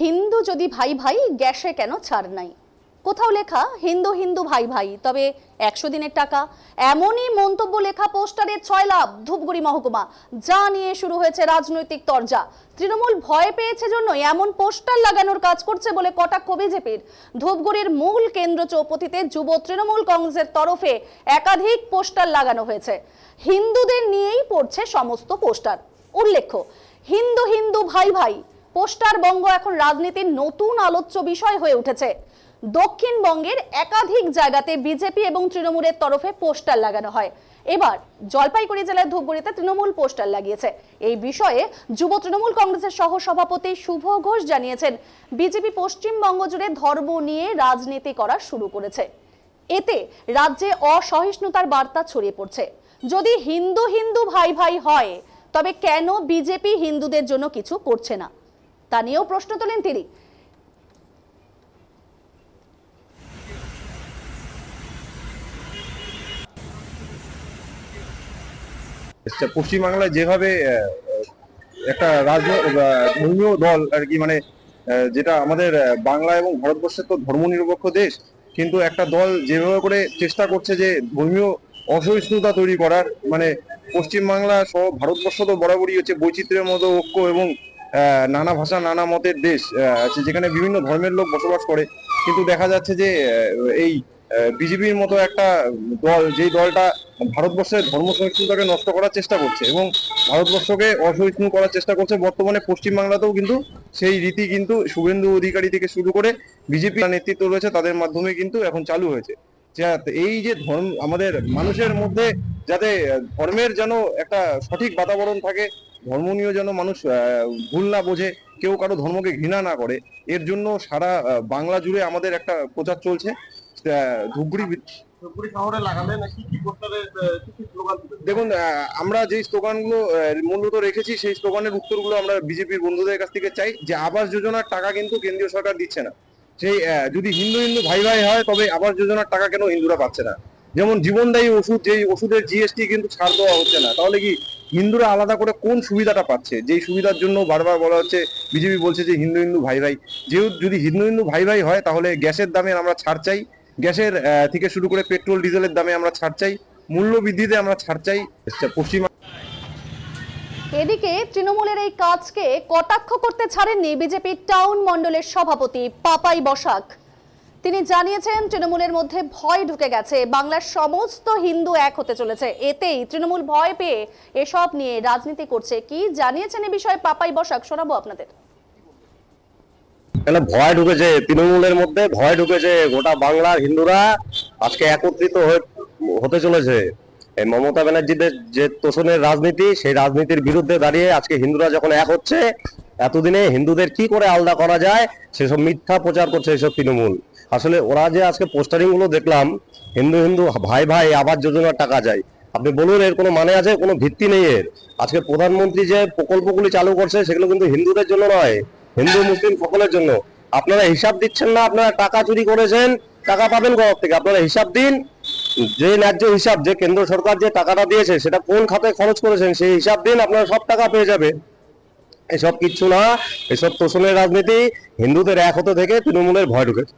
হিন্দু যদি ভাই ভাই, গ্যাসে কেন ছাড় নাই? কোথাও লেখা, হিন্দু হিন্দু ভাই ভাই, তবে একশো দিনের টাকা। এমনই মন্তব্য লেখা পোস্টারে ছয় লাভ, ধূপগুড়ি মহকুমা। যা নিয়ে শুরু হয়েছে রাজনৈতিক তরজা। তৃণমূল ভয় পেয়েছে জন্য এমন পোস্টার লাগানোর কাজ করছে বলে কটাক্ষ বিজেপির। ধূপগুড়ির মূল কেন্দ্র চৌপথিতে যুব তৃণমূল কংগ্রেসের তরফে একাধিক পোস্টার লাগানো হয়েছে। হিন্দুদের নিয়েই পড়ছে সমস্ত পোস্টার। উল্লেখ্য, হিন্দু হিন্দু ভাই ভাই পোস্টার বঙ্গ এখন রাজনীতির নতুন আলোচ্য বিষয় হয়ে উঠেছে। দক্ষিণবঙ্গের একাধিক জায়গাতে বিজেপি এবং তৃণমূলের তরফে পোস্টার লাগানো হয়। এবার জলপাইগুড়ি জেলার ধূপগুড়িতে তৃণমূল পোস্টার লাগিয়েছে। এই বিষয়ে যুব তৃণমূল কংগ্রেসের সহ সভাপতি শুভ ঘোষ জানিয়েছেন, বিজেপি পশ্চিমবঙ্গ জুড়ে ধর্ম নিয়ে রাজনীতি করা শুরু করেছে। এতে রাজ্যে অসহিষ্ণুতার বার্তা ছড়িয়ে পড়ছে। যদি হিন্দু হিন্দু ভাই ভাই হয়, তবে কেন বিজেপি হিন্দুদের জন্য কিছু করছে না? তা নিয়েও প্রশ্ন তোলেন তিনি। আচ্ছা, পশ্চিমবাংলায় যেভাবে একটা ধর্মীয় দল আর কি মানে যেটা আমাদের বাংলা এবং ভারতবর্ষের তো ধর্মনিরপেক্ষ দেশ কিন্তু একটা দল যেভাবে করে চেষ্টা করছে যে ধর্মীয় অসহিষ্ণুতা তৈরি করার মানে পশ্চিমবাংলা সহ ভারতবর্ষ তো বরাবরই হচ্ছে বৈচিত্র্যের মতো ঐক্য এবং নানা ভাষা, নানা মতের দেশ আছে যেখানে বিভিন্ন ধর্মের লোক বসবাস করে। কিন্তু দেখা যাচ্ছে যে এই বিজেপির মতো একটা দল, যেই দলটা ভারতবর্ষের ধর্ম সহিষ্ণুতাকে নষ্ট করার চেষ্টা করছে এবং ভারতবর্ষকে অসহিষ্ণু করার চেষ্টা করছে, বর্তমানে পশ্চিমবাংলাতেও কিন্তু সেই রীতি কিন্তু শুভেন্দু অধিকারী থেকে শুরু করে বিজেপি নেতৃত্ব রয়েছে তাদের মাধ্যমে কিন্তু এখন চালু হয়েছে। যা- এই যে ধর্ম, আমাদের মানুষের মধ্যে যাতে ধর্মের যেন একটা সঠিক বাতাবরণ থাকে ধর্ম নিয়েও যেন মানুষ আহ, ভুল না বোঝে কেউ কারও ধর্মকে ঘৃণা না করে এর জন্য সারা বাংলা জুড়ে আমাদের একটা প্রচার চলছে স্লোগান দেখুন আমরা যে স্লোগানগুলো মূলত রেখেছি সেই স্লোগানের উত্তরগুলো আমরা বিজেপির বন্ধুদের কাছ থেকে চাই যে আবাস যোজনার টাকা কিন্তু কেন্দ্রীয় সরকার দিচ্ছে না। সেই যদি হিন্দু হিন্দু ভাই ভাই হয় তবে আবাস যোজনার টাকা কেন হিন্দুরা পাচ্ছে না? যেমন জীবনদায়ী ওষুধ যেই ওষুধের জিএসটি কিন্তু ছাড় দেওয়া হচ্ছে না তাহলে কি হিন্দুরা আলাদা করে কোন সুবিধাটা পাচ্ছে? যেই সুবিধার জন্য বারবার বলা হচ্ছে বিজেপি বলছে যে হিন্দু হিন্দু ভাই ভাই। যেহেতু যদি হিন্দু হিন্দু ভাই ভাই হয় তাহলে গ্যাসের দামে আমরা ছাড় চাই গ্যাসের থেকে শুরু করে পেট্রোল ডিজেলের দামে আমরা ছাড় চাই মূল্য বৃদ্ধিতে আমরা ছাড় চাই আচ্ছা, পশ্চিম এদিকে তৃণমূলের এই কাজকে কটাক্ষ করতে ছাড়েননি বিজেপির টাউন মণ্ডলের সভাপতি পাপাই বসাক। তিনি জানিয়েছেন, তৃণমূলের মধ্যে ভয় ঢুকে গেছে। বাংলার সমস্ত হিন্দু এক হতে চলেছে। এতেই তৃণমূল ভয় পেয়ে এসব নিয়ে রাজনীতি করছে। কি জানিয়েছেন এ বিষয়ে পাপাই বসাক? শোনাবো আপনাদের। ভয় ঢুকেছে তৃণমূলের মধ্যে? ভয় ঢুকেছে গোটা বাংলার হিন্দুরা। আজকে একত্রিত হতে চলেছে। এই মমতা ব্যানার্জিদের যে তোষণের রাজনীতি, সেই রাজনীতির বিরুদ্ধে দাঁড়িয়ে আজকে হিন্দুরা যখন এক হচ্ছে, এতদিনে হিন্দুদের কি করে আলাদা করা যায়? সেসব মিথ্যা প্রচার করছে এসব তৃণমূল। আসলে ওরা যে আজকে পোস্টারিংগুলো দেখলাম, হিন্দু হিন্দু, ভাই ভাই, আবাস যোজনার টাকা যায়। আপনি বলুন, এর কোনো মানে আছে? কোনো ভিত্তি নেই এর। আজকে প্রধানমন্ত্রী যে প্রকল্পগুলি চালু করছে, সেগুলো কিন্তু হিন্দুদের জন্য নয়, হিন্দু মুসলিম সকলের জন্য। আপনারা হিসাব দিচ্ছেন না, আপনারা টাকা চুরি করেছেন, টাকা পাবেন কোথা থেকে? আপনারা হিসাব দিন, যে ন্যায্য হিসাব, যে কেন্দ্র সরকার যে টাকাটা দিয়েছে, সেটা কোন খাতে খরচ করেছেন, সেই হিসাব দিন, আপনারা সব টাকা পেয়ে যাবে এসব কিচ্ছু না, এসব তোষণের রাজনীতি, হিন্দুদের এক হতে থেকে তৃণমূলের ভয় ঢুকেছে।